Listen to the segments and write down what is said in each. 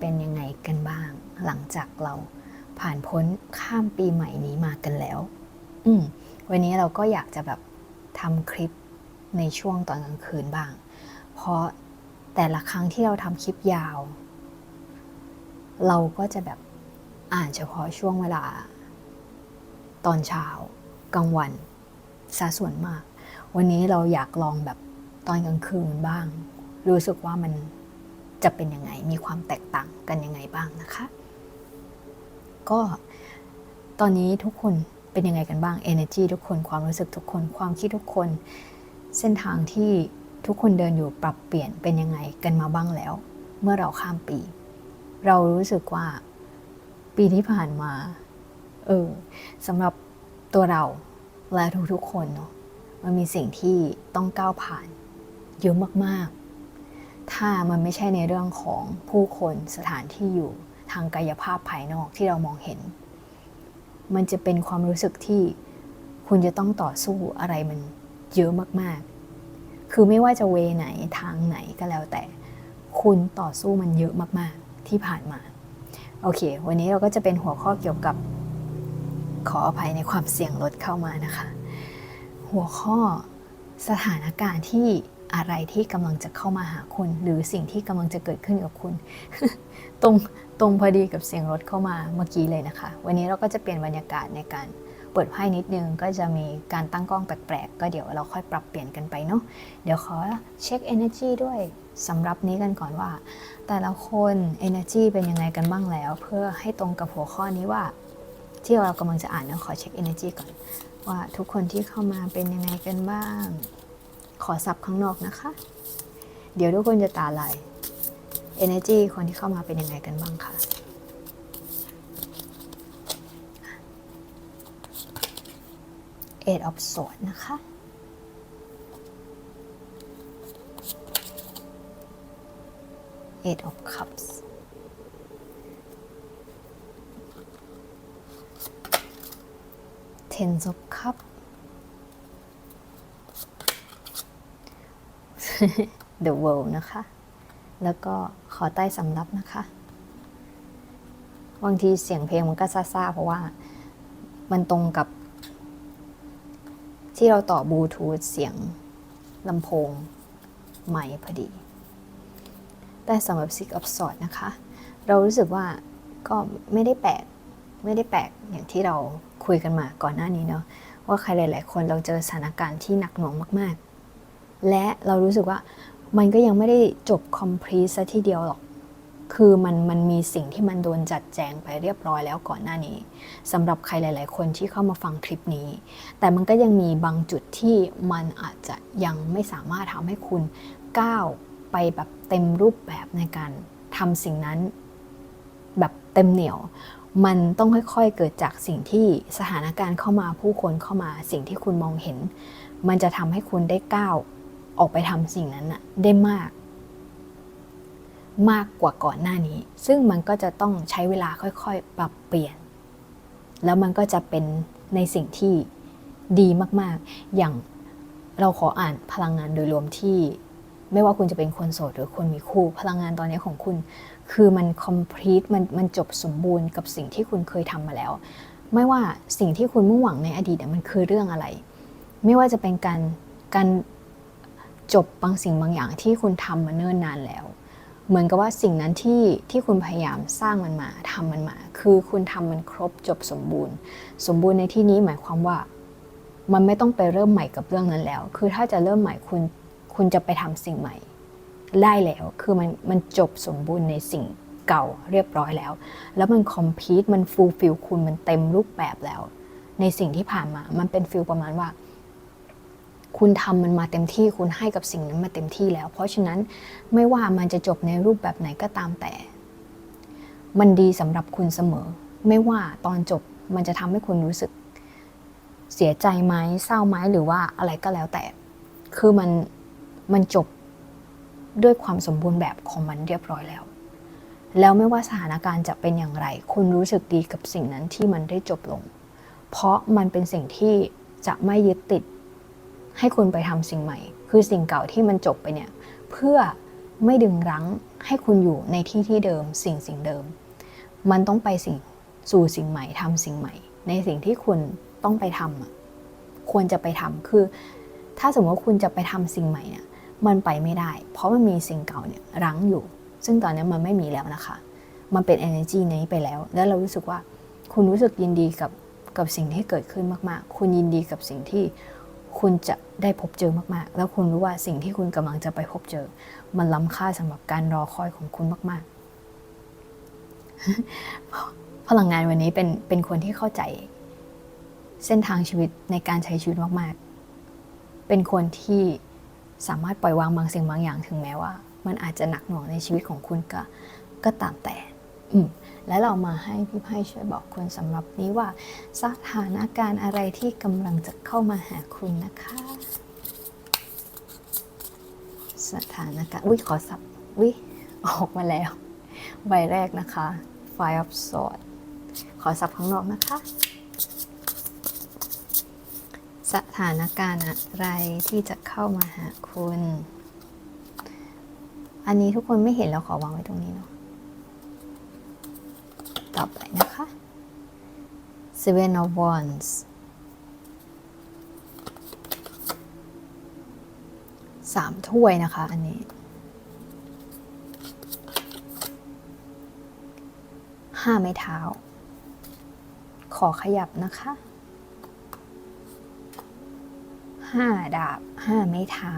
เป็นยังไงกันบ้าง หลังจากเราผ่านพ้นข้ามปีใหม่นี้มากันแล้ว อืมวันนี้เราก็อยากจะแบบทำคลิปในช่วงตอนกลางคืนบ้าง เพราะแต่ละครั้งที่เราทำคลิปยาว เราก็จะแบบอ่านเฉพาะช่วงเวลา ตอนเช้ากลางวันซะส่วนมาก วันนี้เราอยากลองแบบตอนกลางคืนบ้าง รู้สึกว่ามัน จะเป็นยังไง มีความแตกต่างกันยังไงบ้างนะคะ ก็ตอนนี้ทุกคนเป็นยังไงกันบ้าง energy ทุกคนความรู้สึกทุกคน ความคิดทุกคน เส้นทางที่ทุกคนเดินอยู่ปรับเปลี่ยนเป็นยังไงกันมาบ้างแล้ว เมื่อเราข้ามปี เรารู้สึกว่าปีที่ผ่านมา เออสำหรับตัวเราและทุกๆคนเนาะมันมีสิ่งที่ต้องก้าวผ่าน เยอะมากๆ ถ้ามันไม่ใช่ในเรื่องของผู้คนสถานที่อยู่ทางกายภาพภายนอกที่เรามองเห็น มันจะเป็นความรู้สึกที่คุณจะต้องต่อสู้อะไรมันเยอะมากๆ คือไม่ว่าจะเวไหนทางไหนก็แล้วแต่ คุณต่อสู้มันเยอะมากๆที่ผ่านมา โอเค วันนี้เราก็จะเป็นหัวข้อเกี่ยวกับขออภัยในความเสี่ยงลดเข้ามานะคะ หัวข้อสถานการณ์ที่ อะไรที่กำลังจะเข้ามาหาคุณ หรือสิ่งที่กำลังจะเกิดขึ้นกับคุณ ตรงตรงพอดีกับเสียงรถเข้ามาเมื่อกี้เลยนะคะ วันนี้เราก็จะเปลี่ยนบรรยากาศในการเปิดไพ่นิดนึงก็จะมีการตั้งกล้องแปลกๆ ก็เดี๋ยวเราค่อยปรับเปลี่ยนกันไปเนาะเดี๋ยวขอเช็ค energy ด้วยสำหรับนี้กันก่อนว่า แต่ละคน energy เป็นยังไงกันบ้างแล้ว เพื่อให้ตรงกับหัวข้อนี้ว่า ที่เรากำลังจะอ่านนะขอเช็ค energy ก่อน ว่าทุกคนที่เข้ามาเป็นยังไงกันบ้าง ขอสับข้างนอกนะคะ เดี๋ยวทุกคนจะตาลาย energy คนที่เข้ามาเป็นยังไงกันบ้างคะ Eight of Swords นะคะ Eight of Cups Ten of Cups The World นะคะ แล้วก็ขอใต้สำรับนะคะ บางทีเสียงเพลงมันก็ซ่าๆ เพราะว่ามันตรงกับ ที่เราต่อบลูทูธเสียงลำโพงใหม่พอดี แต่สำหรับ Six of Swords นะคะ เรารู้สึกว่าก็ไม่ได้แปลกไม่ได้แปลกอย่างที่เราคุยกันมาก่อนหน้านี้เนาะว่าใครหลาย ๆ คนเราเจอสถานการณ์ที่หนักหน่วงมากๆ และเรารู้สึกว่ามันก็ยังไม่ได้จบ complete ซะทีเดียวหรอก คือมันมันมีสิ่งที่มันโดนจัดแจงไปเรียบร้อยแล้วก่อนหน้านี้สำหรับใครหลาย ๆ คนที่เข้ามาฟังคลิปนี้ แต่มันก็ยังมีบางจุดที่มันอาจจะยังไม่สามารถทำให้คุณก้าวไปแบบเต็มรูปแบบในการทำสิ่งนั้นแบบเต็มเหนียว มันต้องค่อย ๆ เกิดจากสิ่งที่สถานการณ์เข้ามาผู้คนเข้ามาสิ่งที่คุณมองเห็น มันจะทำให้คุณได้ก้าว ออกไปทำสิ่งนั้นน่ะได้มาก มากกว่าก่อนหน้านี้ ซึ่งมันก็จะต้องใช้เวลาค่อยๆ ปรับเปลี่ยน แล้วมันก็จะเป็นในสิ่งที่ดีมากๆ อย่างเราขออ่านพลังงานโดยรวมที่ไม่ว่าคุณจะเป็นคนโสดหรือคนมีคู่พลังงานตอนนี้ของคุณ คือมัน complete มันมันจบสมบูรณ์กับสิ่งที่คุณเคยทำมาแล้ว ไม่ว่าสิ่งที่คุณมุ่งหวังในอดีตมันคือเรื่องอะไร ไม่ว่าจะเป็นการการ จบบางสิ่งบางอย่างที่คุณทำมาเนิ่นนานแล้ว เหมือนกับว่าสิ่งนั้นที่ที่คุณพยายามสร้างมันมาทำมันมา คือคุณทำมันครบจบสมบูรณ์ สมบูรณ์ในที่นี้หมายความว่า มันไม่ต้องไปเริ่มใหม่กับเรื่องนั้นแล้ว คือถ้าจะเริ่มใหม่คุณคุณจะไปทำสิ่งใหม่ ได้แล้ว คือมันมันจบสมบูรณ์ในสิ่งเก่าเรียบร้อยแล้ว แล้วมันคอมพลีทมันฟูลฟิลคุณมันเต็มรูปแบบแล้ว ในสิ่งที่ผ่านมา มันเป็นฟิลประมาณว่า คุณทำมันมาเต็มที่คุณให้กับสิ่งนั้นมาเต็มที่แล้ว เพราะฉะนั้นไม่ว่ามันจะจบในรูปแบบไหนก็ตามแต่ มันดีสำหรับคุณเสมอ ไม่ว่าตอนจบมันจะทำให้คุณรู้สึก เสียใจไหมเศร้าไหมหรือว่าอะไรก็แล้วแต่ คือมันมันจบด้วยความสมบูรณ์แบบของมันเรียบร้อยแล้ว แล้วไม่ว่าสถานการณ์จะเป็นอย่างไร คุณรู้สึกดีกับสิ่งนั้นที่มันได้จบลง เพราะมันเป็นสิ่งที่จะไม่ยึดติด ให้คุณไปทำสิ่งใหม่ คือสิ่งเก่าที่มันจบไปเนี่ย เพื่อไม่ดึงรั้งให้คุณอยู่ในที่ที่เดิม สิ่งสิ่งเดิม มันต้องไปสิ่งสู่สิ่งใหม่ทำสิ่งใหม่ ในสิ่งที่คุณต้องไปทำอะควรจะไปทำคือ ถ้าสมมติว่าคุณจะไปทำสิ่งใหม่เนี่ยมันไปไม่ได้ เพราะมันมีสิ่งเก่าเนี่ยรั้งอยู่ ซึ่งตอนนี้มันไม่มีแล้วนะคะ มันเป็น energy นี้ไปแล้ว แล้วเรารู้สึกว่า คุณรู้สึกยินดีกับกับสิ่งที่เกิดขึ้นมาก ๆ คุณยินดีกับสิ่งที่ คุณจะได้พบเจอมากๆ แล้วคุณรู้ว่าสิ่งที่คุณกำลังจะไปพบเจอ มันล้ำค่าสำหรับการรอคอยของคุณมาก ๆ พลังงานวันนี้เป็นเป็นคนที่เข้าใจ เส้นทางชีวิตในการใช้ชีวิตมาก ๆ เป็นคนที่สามารถปล่อยวางบางสิ่งบางอย่างถึงแม้ว่า มันอาจจะหนักหน่วงในชีวิตของคุณก็ก็ตามแต่ อืมและเรามาให้พี่ไพ่ช่วยบอกคุณสำหรับนี้ว่าสถานการณ์อะไรที่กำลังจะเข้ามาหาคุณนะคะ สถานการณ์อุ้ยขอสับอุ้ยออกมาแล้ว ใบแรกนะคะ Five of Swords ขอสับข้างนอกนะคะ สถานการณ์อะไรที่จะเข้ามาหาคุณ อันนี้ทุกคนไม่เห็นแล้วขอวางไว้ตรงนี้เนาะ ต่อไปนะคะ Seven of Wands สามถ้วยนะคะ อันนี้ ห้าไม้เท้า ขอขยับนะคะห้าดาบห้าไม้เท้า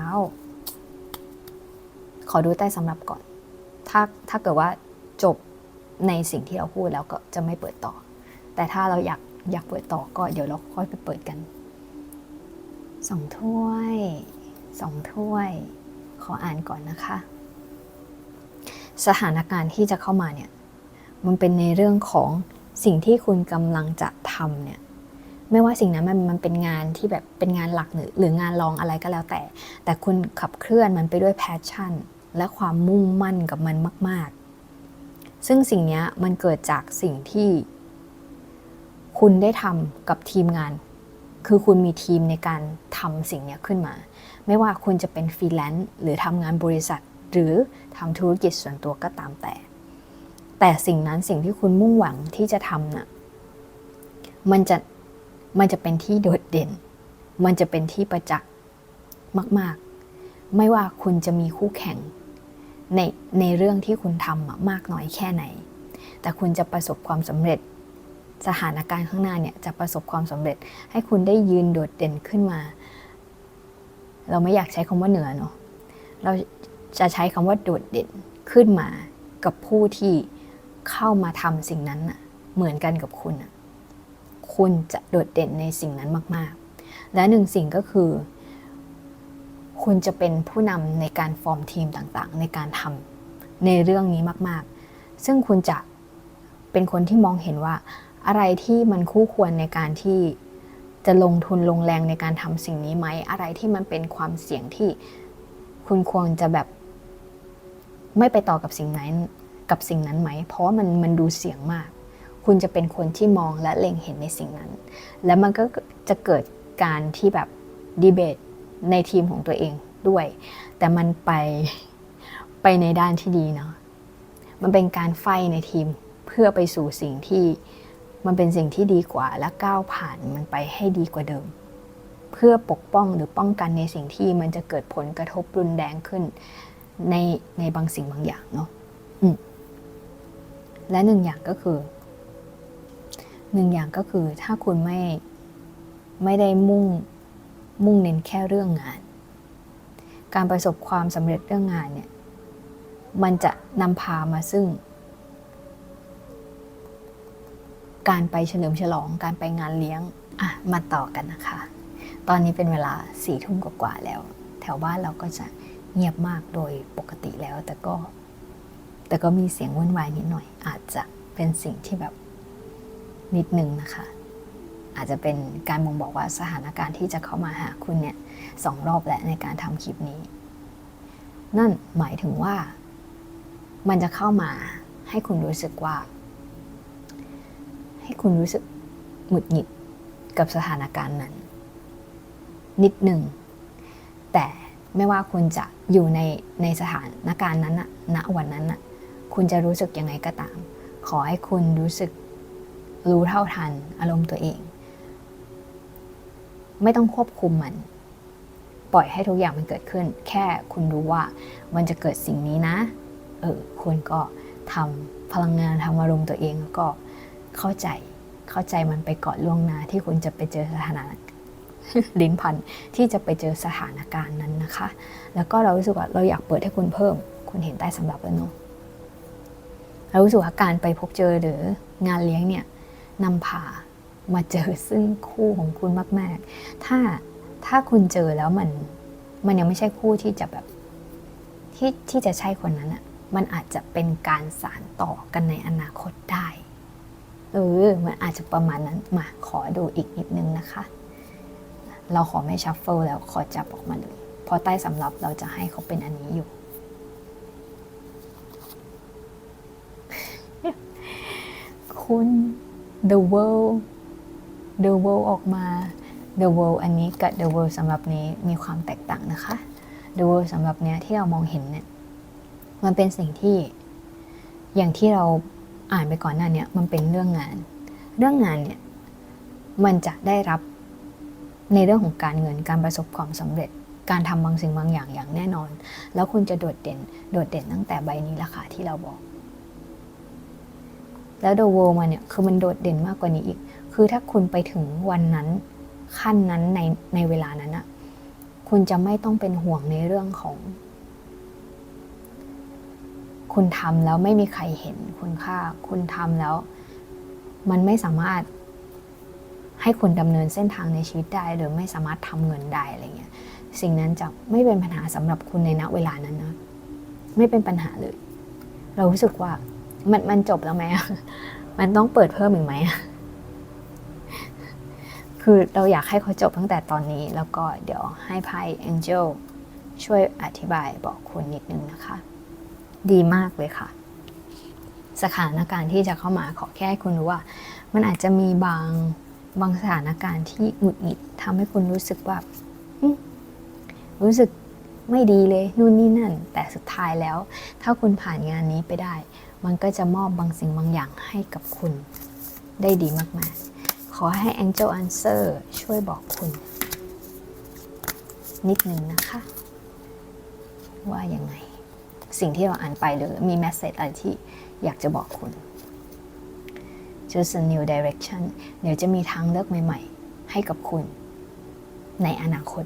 ขอดูใต้สำรับก่อน ถ้าถ้าเกิดว่าจบ ในสิ่งที่เราพูดแล้วก็จะไม่เปิดต่อ แต่ถ้าเราอยากอยากเปิดต่อก็เดี๋ยวเราค่อยไปเปิดกันสองถ้วยสองถ้วย ขออ่านก่อนนะคะ สถานการณ์ที่จะเข้ามาเนี่ย มันเป็นในเรื่องของสิ่งที่คุณกำลังจะทำเนี่ยไม่ว่าสิ่งนั้นมันมันเป็นงานที่แบบเป็นงานหลักหรือหรืองานรองอะไรก็แล้วแต่ แต่คุณขับเคลื่อนมันไปด้วยแพชชั่น และความมุ่งมั่นกับมันมาก ๆ ซึ่งสิ่งนี้มันเกิดจากสิ่งที่ คุณได้ทำกับทีมงาน คือคุณมีทีมในการทำสิ่งนี้ขึ้นมา ไม่ว่าคุณจะเป็นฟรีแลนซ์หรือทำงานบริษัท หรือทำธุรกิจส่วนตัวก็ตามแต่ แต่สิ่งนั้นสิ่งที่คุณมุ่งหวังที่จะทำน่ะมันจะมันจะเป็นที่โดดเด่น มันจะเป็นที่ประจักษ์มาก ๆ ไม่ว่าคุณจะมีคู่แข่ง ในในเรื่องที่คุณทำมากน้อยแค่ไหน แต่คุณจะประสบความสำเร็จ สถานการณ์ข้างหน้าเนี่ยจะประสบความสำเร็จ ให้คุณได้ยืนโดดเด่นขึ้นมา เราไม่อยากใช้คำว่าเหนือเนาะเราจะใช้คำว่าโดดเด่นขึ้นมากับผู้ที่เข้ามาทำสิ่งนั้นน่ะเหมือนกันกับคุณน่ะคุณจะโดดเด่นในสิ่งนั้นมาก ๆ และหนึ่งสิ่งก็คือ คุณจะเป็นผู้นำในการฟอร์มทีมต่างๆ ในการทำในเรื่องนี้มากๆ ซึ่งคุณจะเป็นคนที่มองเห็นว่า อะไรที่มันคู่ควรในการที่จะลงทุนลงแรงในการทำสิ่งนี้ไหม อะไรที่มันเป็นความเสี่ยงที่คุณควรจะแบบไม่ไปต่อกับสิ่งนั้นกับสิ่งนั้นไหม เพราะว่ามันมันดูเสี่ยงมาก คุณจะเป็นคนที่มองและเล็งเห็นในสิ่งนั้น และมันก็จะเกิดการที่แบบดีเบต ในทีมของตัวเองด้วย แต่มันไปไปในด้านที่ดีเนาะมันเป็นการไฟในทีมเพื่อไปสู่สิ่งที่มันเป็นสิ่งที่ดีกว่าและก้าวผ่านมันไปให้ดีกว่าเดิม เพื่อปกป้องหรือป้องกันในสิ่งที่มันจะเกิดผลกระทบรุนแรงขึ้นในในบางสิ่งบางอย่างเนาะและหนึ่งอย่างก็คือหนึ่งอย่างก็คือถ้าคุณไม่ไม่ได้มุ่ง มุ่งเน้นแค่เรื่องงาน การประสบความสำเร็จเรื่องงานเนี่ยมันจะนำพามาซึ่ง การไปเฉลิมฉลองการไปงานเลี้ยงอะมาต่อกันนะคะ ตอนนี้เป็นเวลาสี่ทุ่มกว่าแล้ว แถวบ้านเราก็จะเงียบมากโดยปกติแล้ว แต่ก็ แต่ก็มีเสียงวุ่นวายนิดหน่อย อาจจะเป็นสิ่งที่แบบนิดนึงนะคะ อาจจะเป็นการบ่งบอกว่าสถานการณ์ที่จะเข้ามาหาคุณเนี่ยสองรอบแล้วในการทำคลิปนี้ นั่นหมายถึงว่า มันจะเข้ามาให้คุณรู้สึกว่า ให้คุณรู้สึกหงุดหงิดกับสถานการณ์นั้น นิดหนึ่ง แต่ไม่ว่าคุณจะอยู่ในในสถานการณ์นั้นอะณวันนั้นอะคุณจะรู้สึกยังไงก็ตาม ขอให้คุณรู้สึกรู้เท่าทันอารมณ์ตัวเอง ไม่ต้องควบคุมมัน ปล่อยให้ทุกอย่างมันเกิดขึ้น แค่คุณรู้ว่ามันจะเกิดสิ่งนี้นะ เออคุณก็ทำพลังงานทำอารมณ์ตัวเองแล้วก็เข้าใจเข้าใจมันไปก่อนล่วงหน้าที่คุณจะไปเจอสถานลิ้นพันที่จะไปเจอสถานการณ์นั้นนะคะ แล้วก็เรารู้สึกว่าเราอยากเปิดให้คุณเพิ่ม คุณเห็นใต้สำหรับแล้วเนาะเรารู้สึกว่าการไปพบเจอหรืองานเลี้ยงเนี่ยนำพา มาเจอซึ่งคู่ของคุณมาก ๆ ถ้าถ้าคุณเจอแล้วมันมันยังไม่ใช่คู่ที่จะแบบที่ที่จะใช่คนนั้นอะมันอาจจะเป็นการสานต่อกันในอนาคตได้เออมันอาจจะประมาณนั้นมาขอดูอีกนิดนึงนะคะ เราขอไม่ชัฟเฟิลแล้วขอจับออกมาเลยเพราะใต้สำรับเราจะให้เขาเป็นอันนี้อยู่ คุณ the world the world ออกมา the world อันนี้กับ the world สำหรับนี้มีความแตกต่างนะคะ the world สำหรับเนี้ยที่เรามองเห็นเนี่ยมันเป็นสิ่งที่อย่างที่เราอ่านไปก่อนหน้าเนี้ยมันเป็นเรื่องงาน เรื่องงานเนี่ยมันจะได้รับในเรื่องของการเงินการประสบความสำเร็จการทำบางสิ่งบางอย่างอย่างแน่นอน แล้วคุณจะโดดเด่น โดดเด่นตั้งแต่ใบนี้ละค่ะที่เราบอก แล้วโดโวมาเนี่ยคือมันโดดเด่นมากกว่านี้อีก คือถ้าคุณไปถึงวันนั้นขั้นนั้นในในเวลานั้นอะคุณจะไม่ต้องเป็นห่วงในเรื่องของ คุณทำแล้วไม่มีใครเห็นคุณค่า คุณทำแล้ว มันไม่สามารถให้คุณดำเนินเส้นทางในชีวิตได้ หรือไม่สามารถทำเงินได้อะไรเงี้ย สิ่งนั้นจะไม่เป็นปัญหาสำหรับคุณในณเวลานั้นนะไม่เป็นปัญหาเลย เรารู้สึกว่า มันมันจบแล้วไหมอะมันต้องเปิดเพิ่มอีกไหมอะ คือเราอยากให้เขาจบตั้งแต่ตอนนี้ แล้วก็เดี๋ยวให้ไพ่ Angel ช่วยอธิบายบอกคุณนิดนึงนะคะ ดีมากเลยค่ะ สถานการณ์ที่จะเข้ามาขอแค่ให้คุณรู้ว่า มันอาจจะมีบางบางสถานการณ์ที่หงุดหงิดทำให้คุณรู้สึกว่าอืมรู้สึกไม่ดีเลยนู่นนี่นั่น แต่สุดท้ายแล้ว ถ้าคุณผ่านงานนี้ไปได้ มันก็จะมอบบางสิ่งบางอย่างให้กับคุณได้ดีมากๆ ขอให้ Angel Answer ช่วยบอกคุณ นิดนึงนะคะ ว่ายังไง สิ่งที่เราอ่านไปหรือมีแมสเซจอะไรที่อยากจะบอกคุณ just a new direction เดี๋ยวจะมีทางเลือกใหม่ ๆ ให้กับคุณ ในอนาคต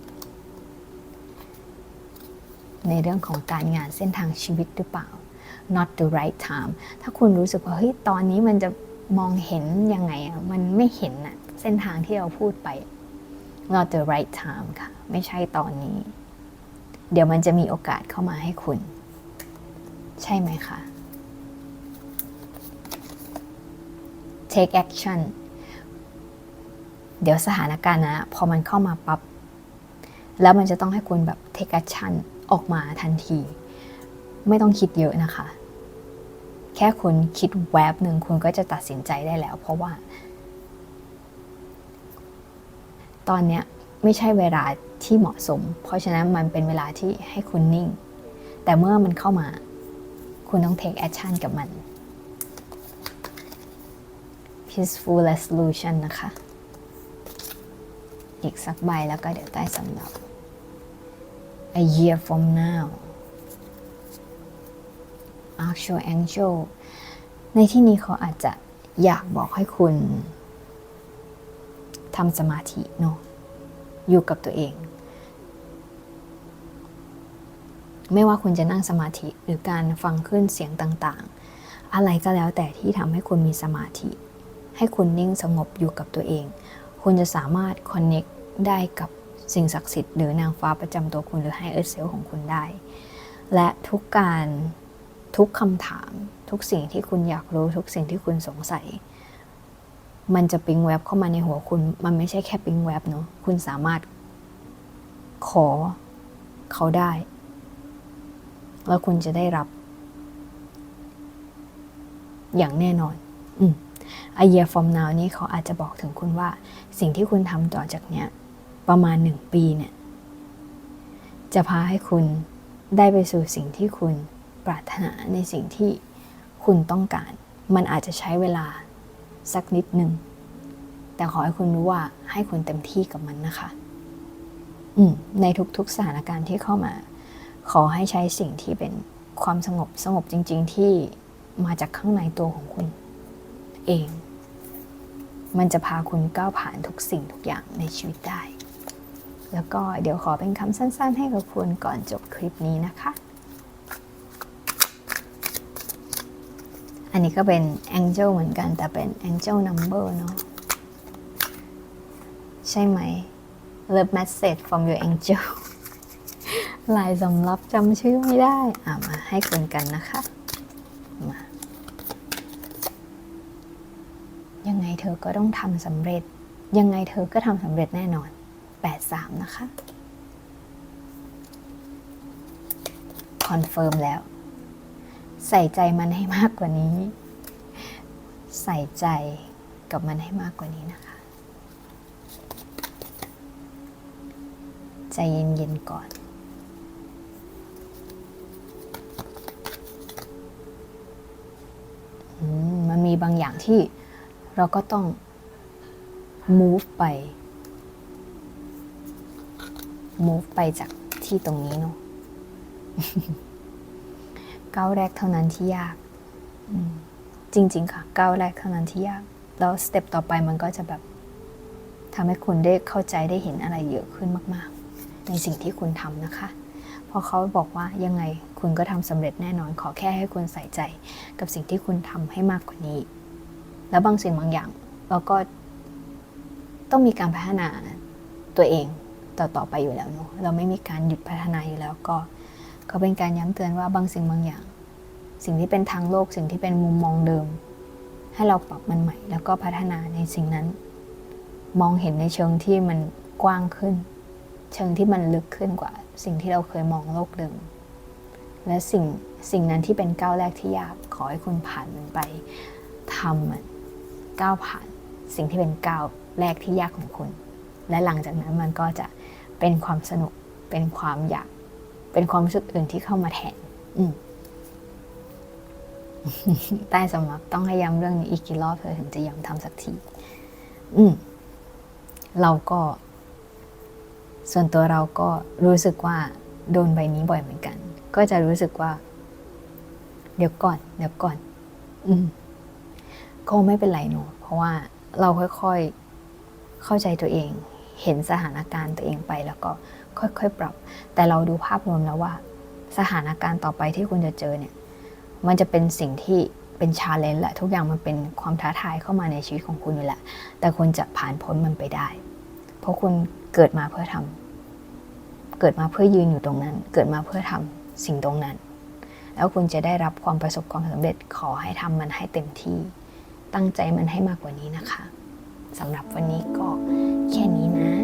ในเรื่องของการงานเส้นทางชีวิตหรือเปล่า not the right time ถ้าคุณรู้สึกว่าเฮ้ยตอนนี้มันจะ มองเห็นยังไงอะมันไม่เห็นอะเส้นทางที่เราพูดไป not the right time ค่ะ ไม่ใช่ตอนนี้ เดี๋ยวมันจะมีโอกาสเข้ามาให้คุณ ใช่ไหมคะ take action เดี๋ยวสถานการณ์นะ พอมันเข้ามาปับ๊บแล้วมันจะต้องให้คุณแบบ take action ออกมาทันที ไม่ต้องคิดเยอะนะคะ ค่คุณคิดแวบหนึ่งคุณก็จะตัดสินใจได้แล้ว เพราะว่า ตอนเนี้ยไม่ใช่เวลาที่เหมาะสม เพราะฉะนั้นมันเป็นเวลาที่ให้คุณนิ่ง แต่เมื่อมันเข้ามา คุณต้อง take action กับมัน peaceful resolution นะคะ อีกสักใบแล้วก็เดี๋ยวใต้สำหรับ a year from now actual angel ในที่นี้เขาอาจจะอยากบอกให้คุณทำสมาธิเนาะอยู่กับตัวเอง ไม่ว่าคุณจะนั่งสมาธิหรือการฟังคลื่นเสียงต่างๆ อะไรก็แล้วแต่ที่ทำให้คุณมีสมาธิ ให้คุณนิ่งสงบอยู่กับตัวเอง คุณจะสามารถคอนเน็กได้กับสิ่งศักดิ์สิทธิ์หรือนางฟ้าประจำตัวคุณหรือไฮเออร์เซลของคุณได้ และทุกการ ทุกคำถาม ทุกสิ่งที่คุณอยากรู้ ทุกสิ่งที่คุณสงสัย มันจะปิงแวบเข้ามาในหัวคุณ มันไม่ใช่แค่ปิงแวบเนาะคุณสามารถขอเขาได้ แล้วคุณจะได้รับ อย่างแน่นอน อืม a year from now นี้เขาอาจจะบอกถึงคุณว่า สิ่งที่คุณทำต่อจากเนี้ย ประมาณหนึ่งปีเนี่ย จะพาให้คุณได้ไปสู่สิ่งที่คุณ ปรารถนาในสิ่งที่คุณต้องการ มันอาจจะใช้เวลาสักนิดหนึ่ง แต่ขอให้คุณรู้ว่าให้คุณเต็มที่กับมันนะคะ อืมในทุกๆสถานการณ์ที่เข้ามา ขอให้ใช้สิ่งที่เป็นความสงบสงบจริง ๆ ที่มาจากข้างในตัวของคุณ เอง มันจะพาคุณก้าวผ่านทุกสิ่งทุกอย่างในชีวิตได้ แล้วก็เดี๋ยวขอเป็นคำสั้น ๆ ให้กับคุณก่อนจบคลิปนี้นะคะ อันนี้ก็เป็น Angel เหมือนกัน แต่เป็น Angel Number เนาะใช่ไหม Love message from your angel ลายสำรับจำชื่อไม่ได้ อ่ามาให้คุณกันนะคะ มา ยังไงเธอก็ต้องทำสำเร็จ ยังไงเธอก็ทำสำเร็จแน่นอน 83 นะคะ คอนเฟิร์มแล้ว ใส่ใจมันให้มากกว่านี้ ใส่ใจกับมันให้มากกว่านี้นะคะ ใจเย็นๆก่อนมมันมีบางอย่างที่เราก็ต้อง move ไป move ไปจากที่ตรงนี้เนาะ ก้าวแรกเท่านั้นที่ยากจริง ๆ ค่ะก้าวแรกเท่านั้นที่ยาก แล้วสเต็ปต่อไปมันก็จะแบบทำให้คุณได้เข้าใจได้เห็นอะไรเยอะขึ้นมาก ๆ ในสิ่งที่คุณทำนะคะเพราะเขาบอกว่ายังไงคุณก็ทำสำเร็จแน่นอนขอแค่ให้คุณใส่ใจ กับสิ่งที่คุณทำให้มากกว่านี้ แล้วบางสิ่งบางอย่างเราก็ต้องมีการพัฒนาตัวเองต่อๆไปอยู่แล้วเนอะเราไม่มีการหยุดพัฒนาอยู่แล้วก็ ก็เป็นการย้ำเตือนว่าบางสิ่งบางอย่าง สิ่งที่เป็นทางโลกสิ่งที่เป็นมุมมองเดิม ให้เราปรับมันใหม่ แล้วก็พัฒนาในสิ่งนั้น มองเห็นในเชิงที่มันกว้างขึ้น เชิงที่มันลึกขึ้นกว่า สิ่งที่เราเคยมองโลกเดิม และสิ่งสิ่งนั้นที่เป็นก้าวแรกที่ยากขอให้คุณผ่านมันไปทำมันก้าวผ่านสิ่งที่เป็นก้าวแรกที่ยากของคุณ และหลังจากนั้นมันก็จะเป็นความสนุกเป็นความอยาก เป็นความรู้สึกอื่นที่เข้ามาแทน อืมใต้สำรับต้องให้ย้ำเรื่องนี้อีกกี่รอบเธอถึงจะยอมทำสักที อืม เราก็ ส่วนตัวเราก็รู้สึกว่า โดนใบนี้บ่อยเหมือนกัน ก็จะรู้สึกว่า เดี๋ยวก่อน เดี๋ยวก่อน อืมก็ไม่เป็นไรเนอะเพราะว่าเราค่อยๆ เข้าใจตัวเอง เห็นสถานการณ์ตัวเองไปแล้วก็ ค่อยๆ ปรับ แต่เราดูภาพรวมแล้วว่า สถานการณ์ต่อไปที่คุณจะเจอเนี่ย มันจะเป็นสิ่งที่เป็นชาเลนจ์แหละทุกอย่างมันเป็นความท้าทายเข้ามาในชีวิตของคุณอยู่แหละ แต่คุณจะผ่านพ้นมันไปได้ เพราะคุณเกิดมาเพื่อทำเกิดมาเพื่อยืนอยู่ตรงนั้น เกิดมาเพื่อทำสิ่งตรงนั้น แล้วคุณจะได้รับความประสบความสำเร็จขอให้ทำมันให้เต็มที่ ตั้งใจมันให้มากกว่านี้นะคะสำหรับวันนี้ก็แค่นี้นะ